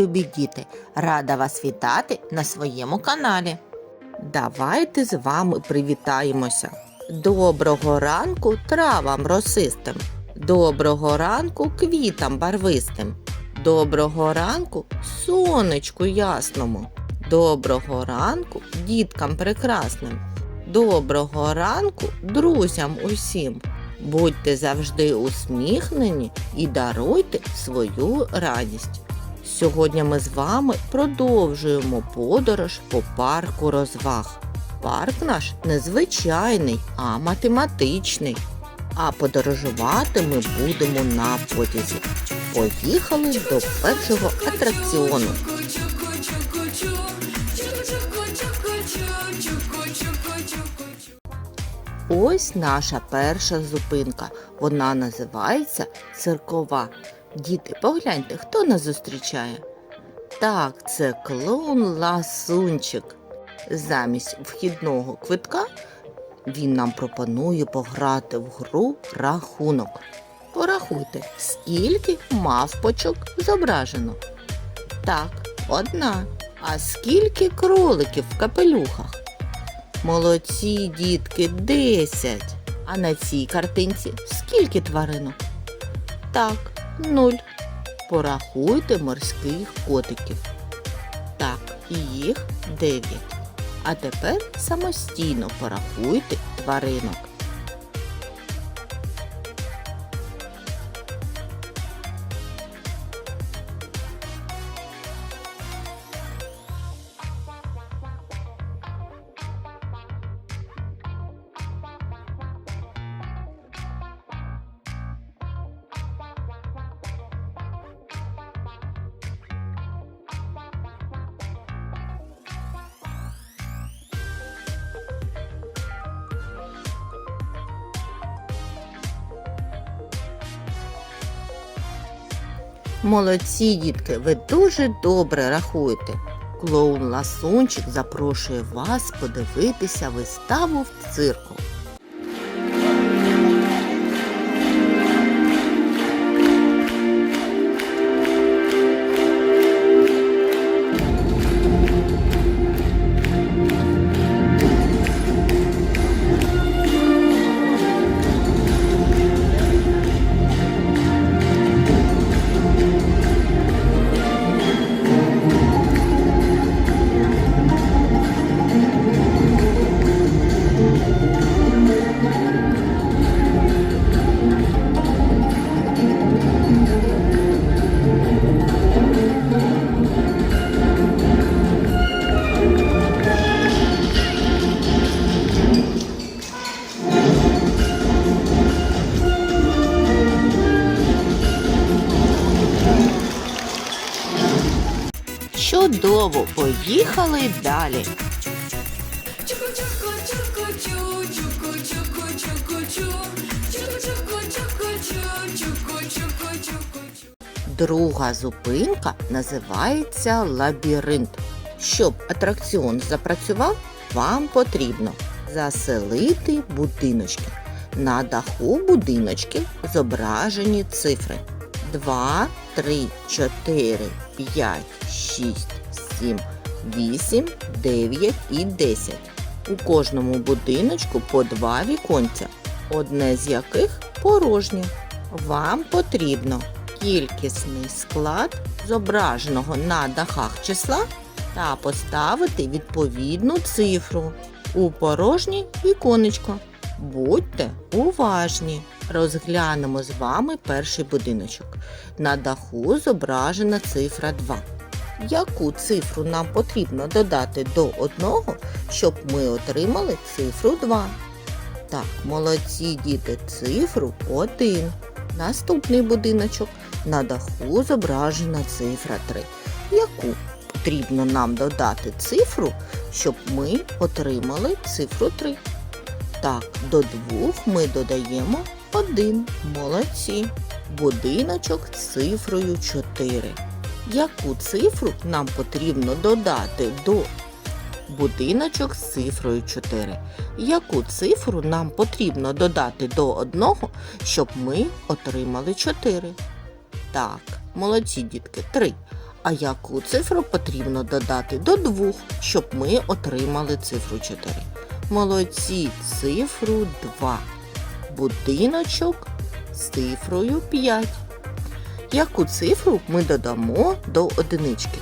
Любі діти! Рада вас вітати на своєму каналі. Давайте з вами привітаємося. Доброго ранку травам росистим. Доброго ранку квітам барвистим. Доброго ранку сонечку ясному. Доброго ранку діткам прекрасним. Доброго ранку друзям усім. Будьте завжди усміхнені і даруйте свою радість. Сьогодні ми з вами продовжуємо подорож по парку розваг. Парк наш незвичайний, а математичний. А подорожувати ми будемо на потязі. Поїхали до першого атракціону. Ось наша перша зупинка. Вона називається циркова. Діти, погляньте, хто нас зустрічає? Так, це клоун Ласунчик. Замість вхідного квитка він нам пропонує пограти в гру рахунок. Порахуйте, скільки мавпочок зображено. Так, одна. А скільки кроликів в капелюхах? Молодці, дітки, десять. А на цій картинці скільки тваринок? Так, нуль. Порахуйте морських котиків. Так, їх дев'ять. А тепер самостійно порахуйте тваринок. Молодці, дітки, ви дуже добре рахуєте. Клоун Ласунчик запрошує вас подивитися виставу в цирку. Чудово, поїхали далі. Друга зупинка називається лабіринт. Щоб атракціон запрацював, вам потрібно заселити будиночки. На даху будиночків зображені цифри 2, 3, 4, 5, 6, 7, 8, 9 і 10. У кожному будиночку по два віконця, одне з яких порожнє. Вам потрібно кількісний склад зображеного на дахах числа та поставити відповідну цифру у порожнє віконечко. Будьте уважні. Розглянемо з вами перший будиночок. На даху зображена цифра 2. Яку цифру нам потрібно додати до одного, щоб ми отримали цифру 2? Так, молодці діти, цифру 1. Наступний будиночок. На даху зображена цифра 3. Яку потрібно нам додати цифру, щоб ми отримали цифру 3? Так, до двох ми додаємо 1. Молодці. Будиночок цифрою 4. Яку цифру нам потрібно додати до будиночок з цифрою 4? Яку цифру нам потрібно додати до одного, щоб ми отримали 4? Так, молодці дітки, 3. А яку цифру потрібно додати до двох, щоб ми отримали цифру 4? Молодці, цифру 2. Будиночок з цифрою 5. Яку цифру ми додамо до одинички?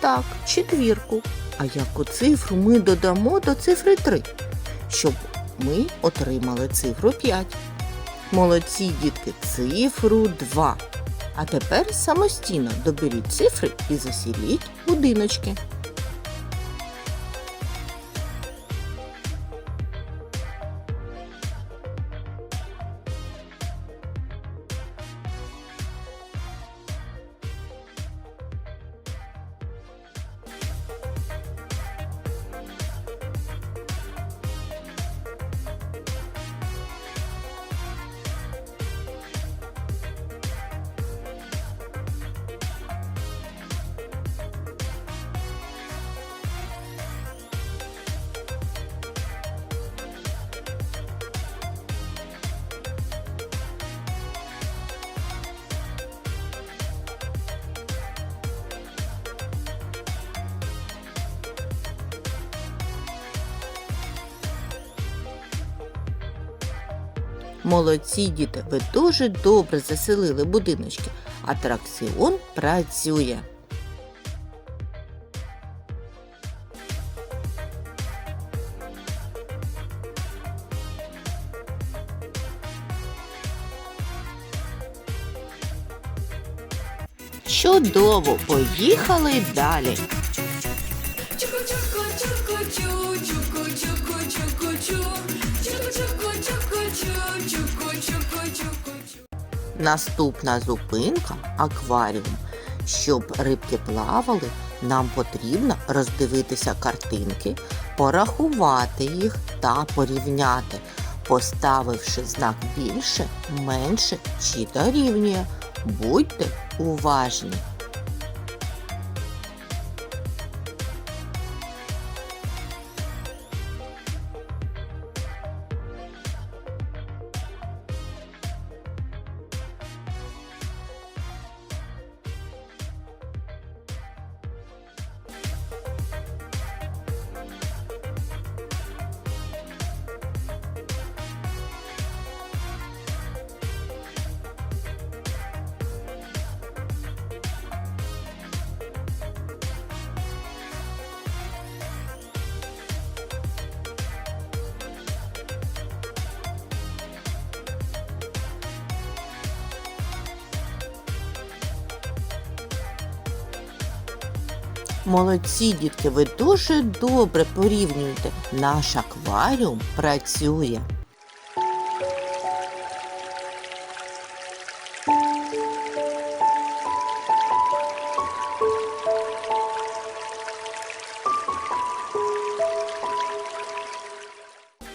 Так, четвірку. А яку цифру ми додамо до цифри 3, щоб ми отримали цифру 5? Молодці дітки, цифру 2. А тепер самостійно доберіть цифри і засіліть будиночки. Молодці діти, ви дуже добре заселили будиночки. Атракціон працює. Чудово, поїхали далі. Наступна зупинка акваріум. Щоб рибки плавали, нам потрібно роздивитися картинки, порахувати їх та порівняти, поставивши знак більше, менше чи дорівнює. Будьте уважні. Молодці, дітки, ви дуже добре порівнюєте. Наш акваріум працює.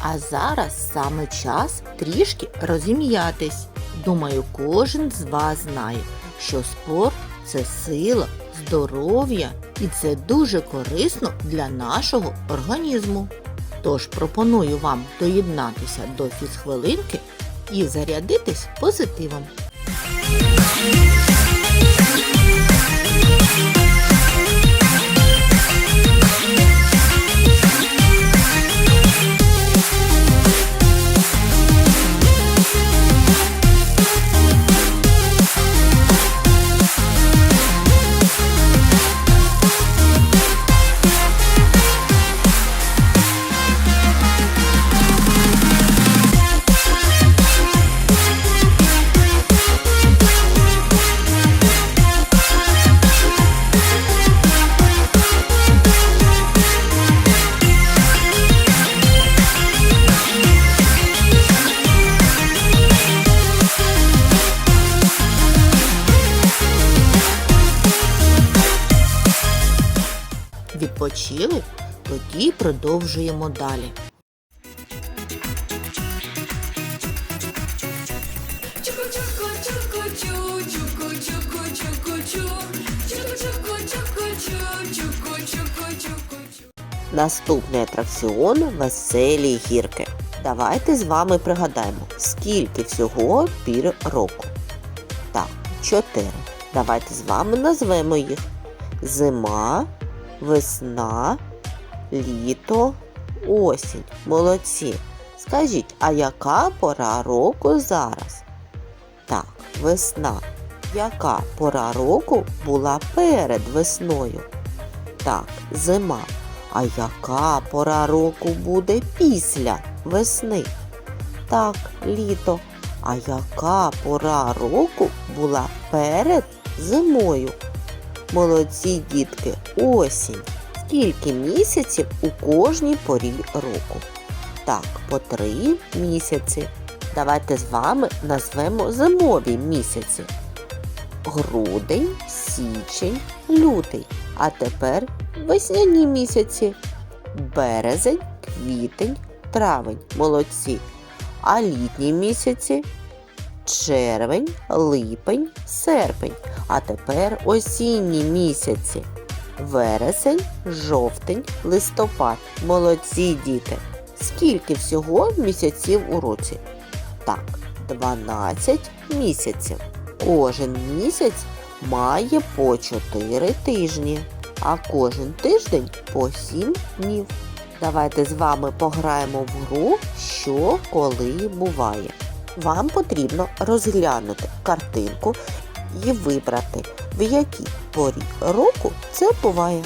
А зараз саме час трішки розім'ятись. Думаю, кожен з вас знає, що спорт це сила, здоров'я і це дуже корисно для нашого організму. Тож пропоную вам доєднатися до фізхвилинки і зарядитись позитивом. Відпочили? Тоді продовжуємо далі. Наступний атракціон веселі гірки. Давайте з вами пригадаємо, скільки всього пір року. Так, чотири. Давайте з вами назвемо їх. Зима, весна, літо, осінь. Молодці. Скажіть, а яка пора року зараз? Так, весна. Яка пора року була перед весною? Так, зима. А яка пора року буде після весни? Так, літо. А яка пора року була перед зимою? Молодці дітки, осінь. Скільки місяців у кожній порі року? Так, по три місяці. Давайте з вами назвемо зимові місяці. Грудень, січень, лютий. А тепер весняні місяці. Березень, квітень, травень. Молодці. А літні місяці червень, липень, серпень. А тепер осінні місяці. Вересень, жовтень, листопад. Молодці діти. Скільки всього місяців у році? Так, 12 місяців. Кожен місяць має по 4 тижні, а кожен тиждень по 7 днів. Давайте з вами пограємо в гру, що коли буває. Вам потрібно розглянути картинку і вибрати, в якій порі року це буває.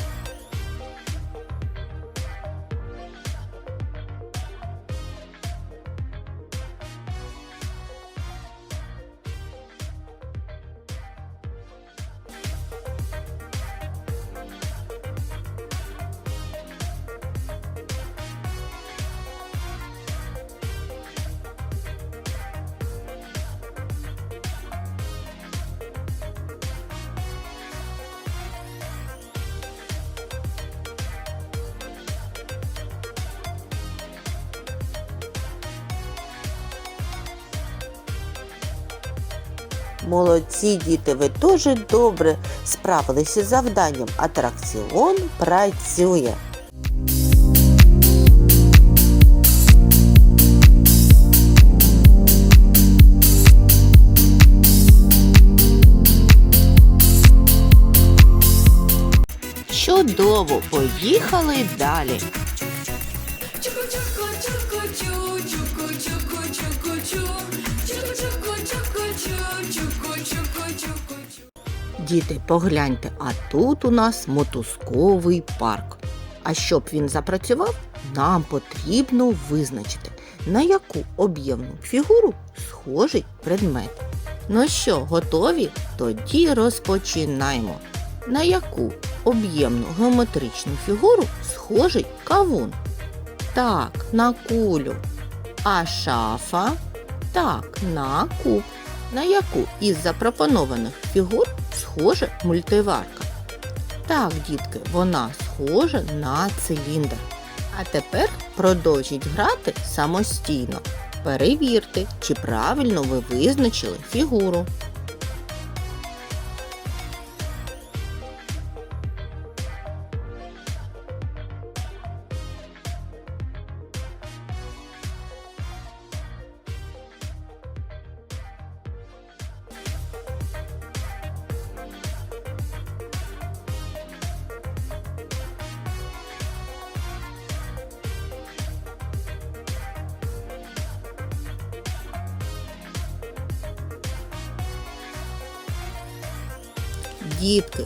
Молодці діти, ви дуже добре справилися з завданням. Атракціон працює. Чудово, поїхали далі. Діти, погляньте, а тут у нас мотузковий парк. А щоб він запрацював, нам потрібно визначити, на яку об'ємну фігуру схожий предмет. Ну що, готові? Тоді розпочинаємо. На яку об'ємну геометричну фігуру схожий кавун? Так, на кулю. А шафа? Так, на куб. На яку із запропонованих фігур схожа мультиварка? Так, дітки, вона схожа на циліндр. А тепер продовжіть грати самостійно. Перевірте, чи правильно ви визначили фігуру.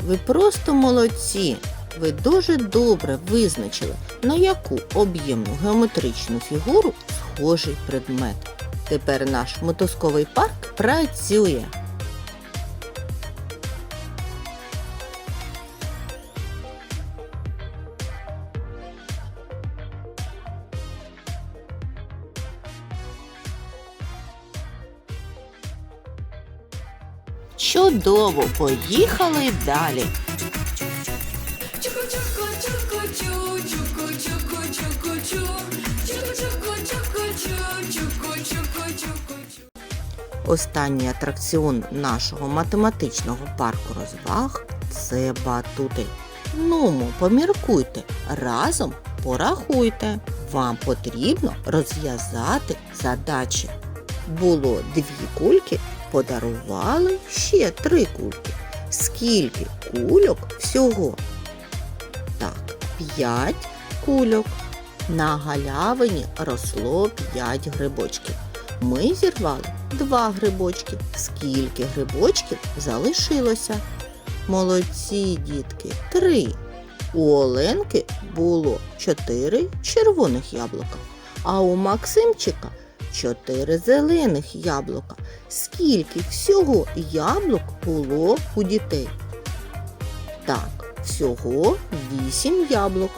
Ви просто молодці. Ви дуже добре визначили, на яку об'ємну геометричну фігуру схожий предмет. Тепер наш мотузковий парк працює. Чудово, поїхали далі. Останній атракціон нашого математичного парку розваг це батути. Нумо, поміркуйте, разом порахуйте. Вам потрібно розв'язати задачі. Було дві кульки подарували ще три кульки. Скільки кульок всього? Так, п'ять кульок. На галявині росло п'ять грибочків. Ми зірвали два грибочки. Скільки грибочків залишилося? Молодці, дітки, три. У Оленки було чотири червоних яблука, а у Максимчика чотири зелених яблука. Скільки всього яблук було у дітей? Так, всього вісім яблук.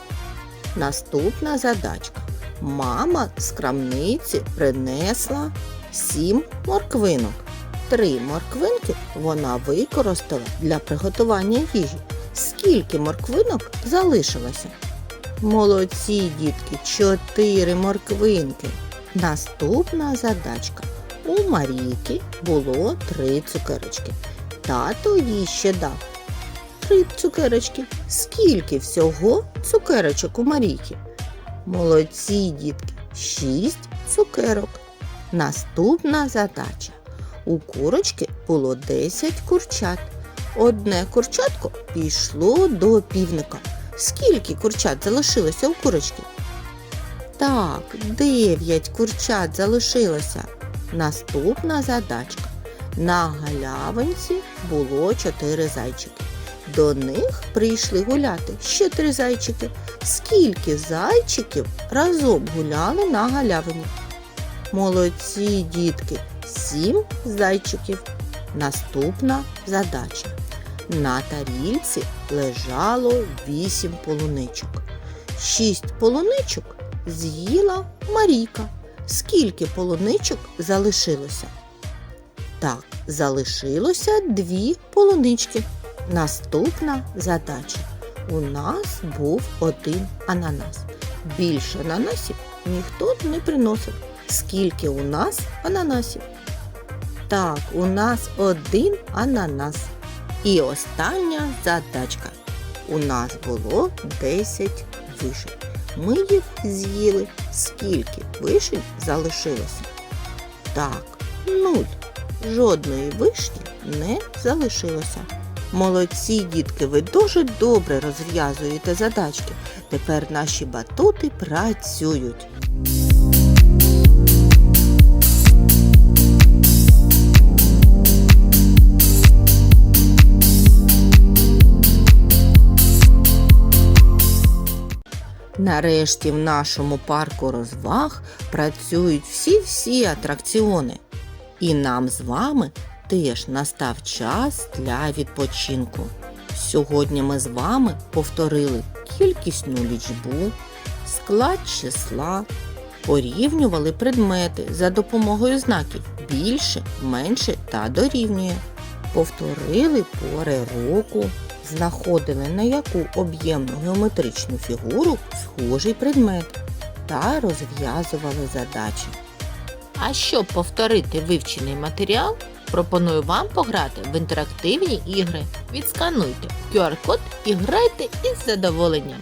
Наступна задачка. Мама з крамниці принесла сім морквинок. Три морквинки вона використала для приготування їжі. Скільки морквинок залишилося? Молодці, дітки, чотири морквинки. Наступна задачка. У Марійки було три цукерочки. Тато їй ще дав три цукерочки. Скільки всього цукерочок у Марійки? Молодці, дітки, шість цукерок. Наступна задача. У курочки було 10 курчат. Одне курчатко пішло до півника. Скільки курчат залишилося у курочки? Так, 9 курчат залишилося. Наступна задачка. На галявинці було 4 зайчики. До них прийшли гуляти ще три зайчики. Скільки зайчиків разом гуляли на галявині? Молодці, дітки, сім зайчиків. Наступна задача. На тарільці лежало вісім полуничок. Шість полуничок з'їла Марійка. Скільки полуничок залишилося? Так, залишилося дві полунички. Наступна задача. У нас був один ананас. Більше ананасів ніхто не приносив. Скільки у нас ананасів? Так, у нас один ананас. І остання задачка. У нас було 10 вишень. Ми їх з'їли. Скільки вишень залишилося? Так, нуль. Жодної вишні не залишилося. Молодці, дітки, ви дуже добре розв'язуєте задачки. Тепер наші батути працюють. Нарешті в нашому парку розваг працюють всі-всі атракціони. І нам з вами теж настав час для відпочинку. Сьогодні ми з вами повторили кількісну лічбу, склад числа, порівнювали предмети за допомогою знаків більше, менше та дорівнює. Повторили пори року, знаходили на яку об'ємну геометричну фігуру схожий предмет та розв'язували задачі. А щоб повторити вивчений матеріал, пропоную вам пограти в інтерактивні ігри. Відскануйте QR-код і грайте із задоволенням.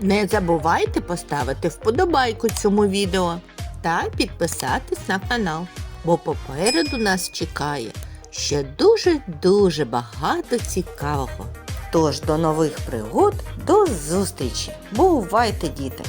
Не забувайте поставити вподобайку цьому відео та підписатись на канал, бо попереду нас чекає ще дуже-дуже багато цікавого. Тож до нових пригод, до зустрічі! Бувайте, діти!